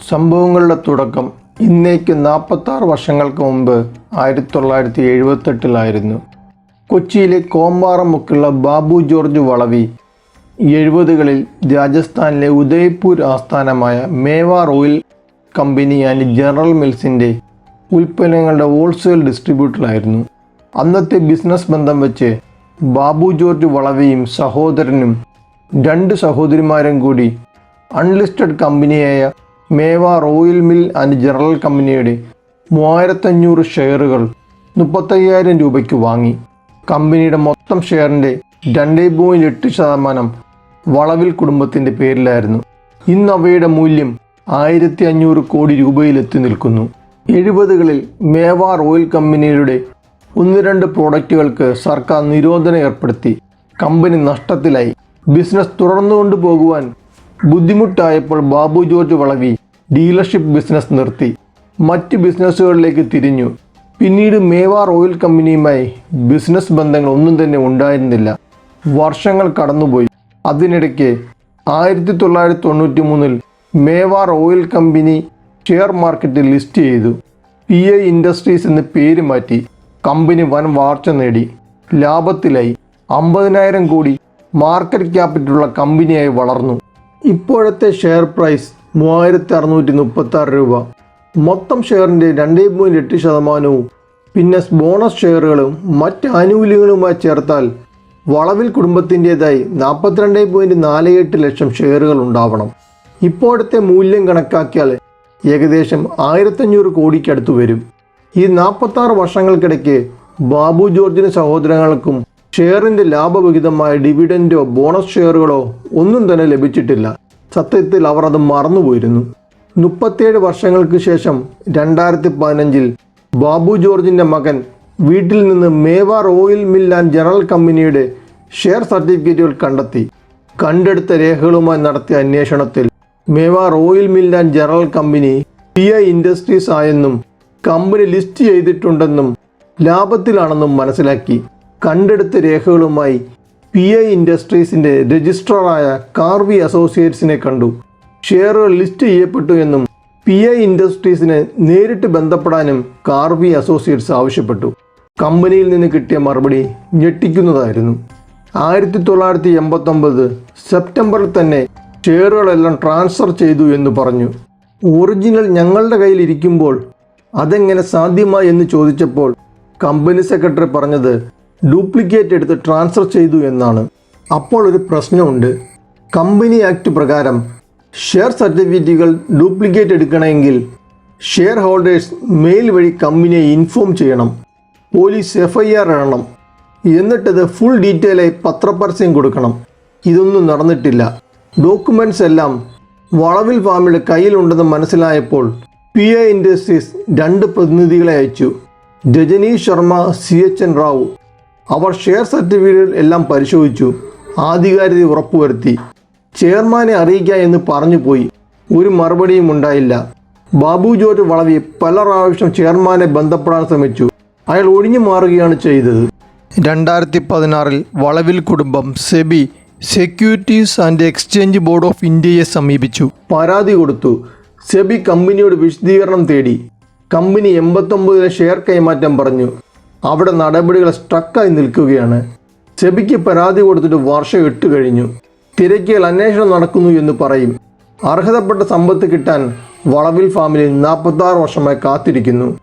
സംഭവങ്ങളുടെ തുടക്കം ഇന്നേക്ക് നാൽപ്പത്താറ് വർഷങ്ങൾക്ക് മുമ്പ് ആയിരത്തി തൊള്ളായിരത്തി എഴുപത്തെട്ടിലായിരുന്നു കൊച്ചിയിലെ കോമ്പാറമുക്കുള്ള ബാബു ജോർജ് വളവി എഴുപതുകളിൽ രാജസ്ഥാനിലെ ഉദയ്പൂർ ആസ്ഥാനമായ Mewar oil company and general മിൽസിന്റെ ഉൽപ്പന്നങ്ങളുടെ ഹോൾസെയിൽ ഡിസ്ട്രിബ്യൂട്ടറായിരുന്നു അന്നത്തെ ബിസിനസ് ബന്ധം വെച്ച് ബാബു ജോർജ് വളവിയും സഹോദരനും രണ്ട് സഹോദരിമാരും കൂടി അൺലിസ്റ്റഡ് കമ്പനിയായ Mewar oil mill and general കമ്പനിയുടെ മൂവായിരത്തഞ്ഞൂറ് ഷെയറുകൾ മുപ്പത്തയ്യായിരം രൂപയ്ക്ക് വാങ്ങി. കമ്പനിയുടെ മൊത്തം ഷെയറിന്റെ രണ്ട് പോയിന്റ് എട്ട് ശതമാനം വളവിൽ കുടുംബത്തിന്റെ പേരിലായിരുന്നു. ഇന്ന് അവയുടെ മൂല്യം ആയിരത്തി അഞ്ഞൂറ് കോടി രൂപയിലെത്തി നിൽക്കുന്നു. എഴുപതുകളിൽ മേവാർ ഓയിൽ കമ്പനിയുടെ ഒന്ന് രണ്ട് പ്രോഡക്റ്റുകൾക്ക് സർക്കാർ നിരോധനം ഏർപ്പെടുത്തി. കമ്പനി നഷ്ടത്തിലായി. ബിസിനസ് തുടർന്നുകൊണ്ട് പോകുവാൻ ബുദ്ധിമുട്ടായപ്പോൾ ബാബു ജോർജ് വളവി. ഡീലർഷിപ്പ് ബിസിനസ് നിർത്തി. മറ്റ് ബിസിനസ്സുകളിലേക്ക് തിരിഞ്ഞു. പിന്നീട് മേവാർ ഓയിൽ കമ്പനിയുമായി ബിസിനസ് ബന്ധങ്ങൾ ഒന്നും തന്നെ ഉണ്ടായിരുന്നില്ല. വർഷങ്ങൾ കടന്നുപോയി. അതിനിടയ്ക്ക് ആയിരത്തി തൊള്ളായിരത്തി തൊണ്ണൂറ്റി മൂന്നിൽ മേവാർ ഓയിൽ കമ്പനി ഷെയർ മാർക്കറ്റിൽ ലിസ്റ്റ് ചെയ്തു. പി ഐ ഇൻഡസ്ട്രീസ് എന്ന് പേര് മാറ്റി കമ്പനി വൻ വാർച്ച നേടി. ലാഭത്തിലായി അമ്പതിനായിരം കോടി മാർക്കറ്റ് ക്യാപിറ്റലുള്ള കമ്പനിയായി വളർന്നു. ഇപ്പോഴത്തെ ഷെയർ പ്രൈസ് മൂവായിരത്തി അറുന്നൂറ്റി മുപ്പത്തി ആറ് രൂപ. മൊത്തം ഷെയറിന്റെ രണ്ടേ പോയിന്റ് എട്ട് ശതമാനവും. പിന്നെ ബോണസ് ഷെയറുകളും മറ്റ് ആനുകൂല്യങ്ങളുമായി ചേർത്താൽ വളവിൽ കുടുംബത്തിന്റെതായി നാൽപ്പത്തിരണ്ട് പോയിന്റ് നാല് എട്ട് ലക്ഷം ഷെയറുകൾ ഉണ്ടാവണം. ഇപ്പോഴത്തെ മൂല്യം കണക്കാക്കിയാൽ ഏകദേശം ആയിരത്തഞ്ഞൂറ് കോടിക്കടുത്ത് വരും. ഈ നാൽപ്പത്താറ് വർഷങ്ങൾക്കിടയ്ക്ക് ബാബു ജോർജിന് സഹോദരങ്ങൾക്കും ഷെയറിന്റെ ലാഭവിഹിതമായ ഡിവിഡൻഡോ ബോണസ് ഷെയറുകളോ ഒന്നും തന്നെ ലഭിച്ചിട്ടില്ല. സത്യത്തിൽ അവർ അത് മറന്നുപോയിരുന്നു. മുപ്പത്തിയേഴ് വർഷങ്ങൾക്ക് ശേഷം രണ്ടായിരത്തി പതിനഞ്ചിൽ ബാബു ജോർജിന്റെ മകൻ വീട്ടിൽ നിന്ന് Mewar oil mill and general കമ്പനിയുടെ ഷെയർ സർട്ടിഫിക്കറ്റുകൾ കണ്ടെത്തി. കണ്ടെടുത്ത രേഖകളുമായി നടത്തിയ അന്വേഷണത്തിൽ Mewar oil mill and general company P I industries ആയെന്നും company list ചെയ്തിട്ടുണ്ടെന്നും ലാഭത്തിലാണെന്നും മനസ്സിലാക്കി. കണ്ടെടുത്ത രേഖകളുമായി പി ഐ ഇൻഡസ്ട്രീസിന്റെ രജിസ്ട്രാറായ കാർവി അസോസിയേറ്റ്സിനെ കണ്ടു. ഷെയറുകൾ ലിസ്റ്റ് ചെയ്യപ്പെട്ടു എന്നും പി ഐ ഇൻഡസ്ട്രീസിനെ നേരിട്ട് ബന്ധപ്പെടാനും കാർവി അസോസിയേറ്റ്സ് ആവശ്യപ്പെട്ടു. കമ്പനിയിൽ നിന്ന് കിട്ടിയ മറുപടി ഞെട്ടിക്കുന്നതായിരുന്നു. ആയിരത്തി തൊള്ളായിരത്തി എൺപത്തൊമ്പത് സെപ്റ്റംബറിൽ തന്നെ ഷെയറുകളെല്ലാം ട്രാൻസ്ഫർ ചെയ്തു എന്ന് പറഞ്ഞു. ഒറിജിനൽ ഞങ്ങളുടെ കയ്യിൽ ഇരിക്കുമ്പോൾ അതെങ്ങനെ സാധ്യമായി എന്ന് ചോദിച്ചപ്പോൾ കമ്പനി സെക്രട്ടറി പറഞ്ഞത് ഡ്യൂപ്ലിക്കേറ്റ് എടുത്ത് ട്രാൻസ്ഫർ ചെയ്തു എന്നാണ്. അപ്പോൾ ഒരു പ്രശ്നമുണ്ട്. കമ്പനി ആക്ട് പ്രകാരം ഷെയർ സർട്ടിഫിക്കറ്റുകൾ ഡ്യൂപ്ലിക്കേറ്റ് എടുക്കണമെങ്കിൽ ഷെയർ ഹോൾഡേഴ്സ് മെയിൽ വഴി കമ്പനിയെ ഇൻഫോം ചെയ്യണം. പോലീസ് എഫ്ഐആർ ഇടണം. എന്നിട്ടത് ഫുൾ ഡീറ്റെയിലായി പത്രപരസ്യം കൊടുക്കണം. ഇതൊന്നും നടന്നിട്ടില്ല. ഡോക്യുമെന്റ്സ് എല്ലാം വളവിൽ ഫാമിയുടെ കയ്യിലുണ്ടെന്ന് മനസ്സിലായപ്പോൾ പി ഐ ഇൻഡസ്ട്രീസ് രണ്ട് പ്രതിനിധികളെ അയച്ചു. Rajneesh Sharma C H N Rao അവർ ഷെയർ സർട്ടിഫിക്കറ്റുകൾ എല്ലാം പരിശോധിച്ചു. ആധികാരികത ഉറപ്പുവരുത്തി. ചെയർമാനെ അറിയിക്കുക എന്ന് പറഞ്ഞു പോയി ഒരു മറുപടിയും ഉണ്ടായില്ല. ബാബു ജോർജ് വളവി പല പ്രാവശ്യം ചെയർമാനെ ബന്ധപ്പെടാൻ ശ്രമിച്ചു. അയാൾ ഒഴിഞ്ഞു മാറുകയാണ് ചെയ്തത്. രണ്ടായിരത്തി പതിനാറിൽ വളവിൽ കുടുംബം SEBI securities and exchange board of ഇന്ത്യയെ സമീപിച്ചു. പരാതി കൊടുത്തു. സെബി കമ്പനിയോട് വിശദീകരണം തേടി. കമ്പനി എൺപത്തൊമ്പതിലെ ഷെയർ കൈമാറ്റം പറഞ്ഞു. അവിടെ നടപടികൾ സ്ട്രക്കായി നിൽക്കുകയാണ്. സെബിക്ക് പരാതി കൊടുത്തിട്ട് വർഷം എട്ട് കഴിഞ്ഞു. തിരക്കിയാൽ അന്വേഷണം നടക്കുന്നു എന്ന് പറയും. അർഹതപ്പെട്ട സമ്പത്ത് കിട്ടാൻ വളവിൽ ഫാമിലി നാൽപ്പത്താറ് വർഷമായി കാത്തിരിക്കുന്നു.